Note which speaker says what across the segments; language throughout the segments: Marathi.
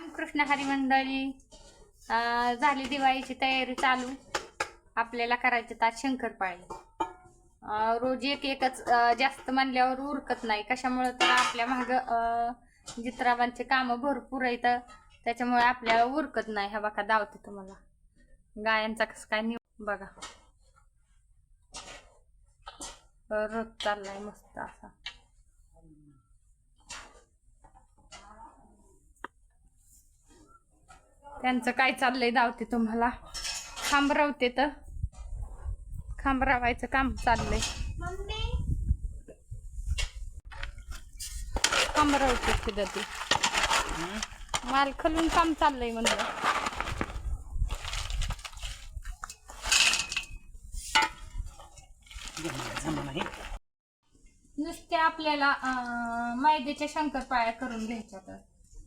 Speaker 1: रामकृष्ण हरी मंडळी झाली दिवाळीची तयारी चालू. आपल्याला करायचे तर शंकरपाळी. रोज एक एकच जास्त म्हणल्यावर उरकत नाही. कशामुळे तर आपल्या माग जित्राबांचे कामं भरपूर आहेत. त्याच्यामुळे आपल्याला उरकत नाही. हा बघा दावते तुम्हाला. गायांचा कसं काय निव बघा. रोज चाललाय मस्त असा. त्यांचं काय चाललंय धावते तुम्हाला? खांबरावते तर. खांबरावायचं काम चाललंय. खांबरावते सुद्धा ती. माल खालून काम चाललंय म्हणलं. नुसत्या आपल्याला मैद्याच्या शंकरपाळ्या करून घ्यायच्या तर.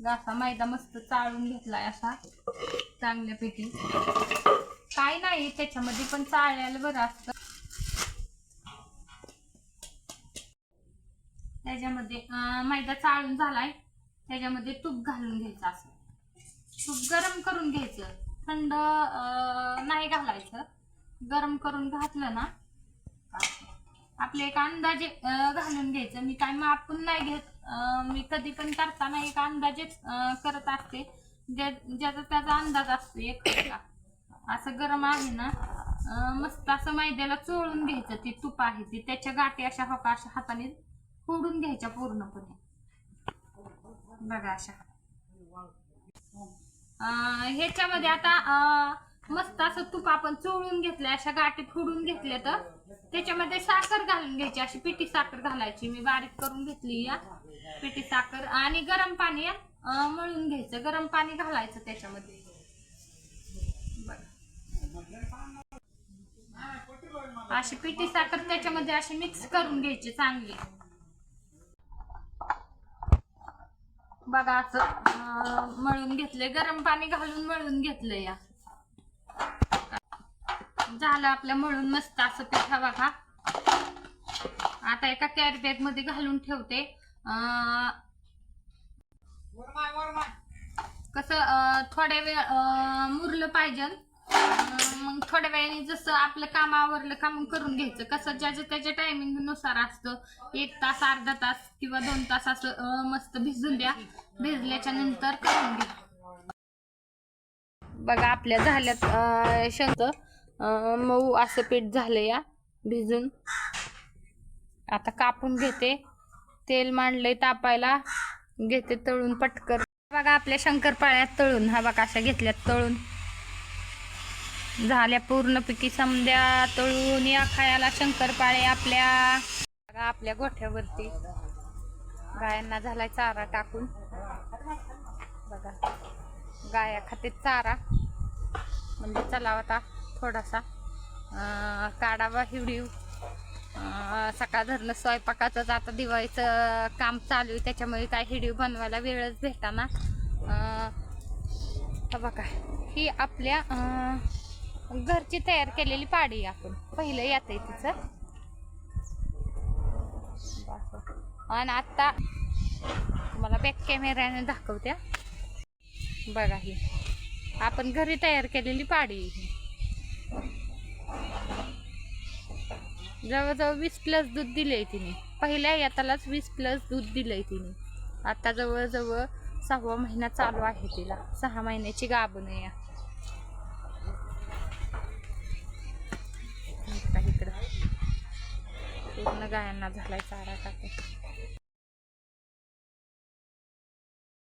Speaker 1: असा मैदा मस्त चाळून घेतलाय असा. चांगल्यापैकी काय नाही त्याच्यामध्ये पण चाळल्याला बरं असतं. त्याच्यामध्ये मैदा चाळून झालाय. त्याच्यामध्ये तूप घालून घ्यायचं असं. तूप गरम करून घ्यायचं. थंड नाही घालायचं. गरम करून घातलं ना आपले एक अंदाजे घालून घ्यायचं. मी काय मापून नाही घेत. मी कधी पण करताना एक अंदाजेच करत असते. ज्याचा त्याचा अंदाज असतो एक असं गरम आहे ना मस्त असं मैद्याला चोळून घ्यायचं ते तूप आहे ते. त्याच्या गाठी अशा हो अशा हाताने फोडून घ्यायच्या पूर्णपणे. बघा अशा. अं, ह्याच्यामध्ये आता मस्त असं तूप आपण चोळून घेतलं अशा गाठी फोडून घेतल्या तर त्याच्यामध्ये साखर घालून घ्यायची अशी पिठी साखर घालायची. मी बारीक करून घेतली या. पिठी साखर आणि गरम पाणी अं, मळून घ्यायचं. गरम पाणी घालायचं त्याच्यामध्ये. बघा. अशी पिठी साखर त्याच्यामध्ये अशी मिक्स करून घ्यायची चांगली. बघा असं अं, मळून घेतलंय. गरम पाणी घालून मळून घेतलंय या. झालं आपलं मळून मस्त असं पिठा बघा. आता एका कॅरी बॅगमध्ये घालून ठेवते. कसं थोड्या वेळ मुरलं पाहिजे. मग थोड्या वेळाने जसं आपलं काम आवरलं का मग करून घ्यायचं. कसं ज्याच्या त्याच्या टायमिंगनुसार असतं. एक तास अर्धा तास किंवा दोन तास असं मस्त भिजून द्या. भिजल्याच्या नंतर करून घ्या. बघा आपल्या झाल्यात अं, मऊ असं पीठ झालं या भिजून. आता कापून घेते. तेल मांडलंय तापायला. घेते तळून पटकर बघा आपल्या शंकरपाळ्यात तळून. हा बघा अशा घेतल्यात तळून. झाल्या पूर्णपैकी समद्या तळून. या खायला शंकरपाळे आपल्या. बघा आपल्या गोठ्यावरती. गायांना झालाय चारा टाकून. बघा गाया खाते चारा. म्हणजे चला आता थोडासा काढावा हिवडीव. सकाळ धरणं स्वयंपाकाचंच आता दिवाळीचं काम चालू आहे त्याच्यामुळे काय हिडीव बनवायला वेळच भेटाना. बघा ही आपल्या घरची तयार केलेली पाडी आहे आपण. पहिलं येत आहे तिचं. आणि आत्ता मला बॅक कॅमेऱ्याने दाखवत्या बघा ही. आपण घरी तयार केलेली पाडी आहे ही. जवळजवळ वीस प्लस दूध दिले तिने पहिल्या यातालाच वीस प्लस दूध दिलंय तिने आता जवळजवळ सहावा महिना चालू आहे तिला सहा महिन्याची गाभण आहे या. इकडं इकडं. पूर्ण गायांना झालाय चारा टाकून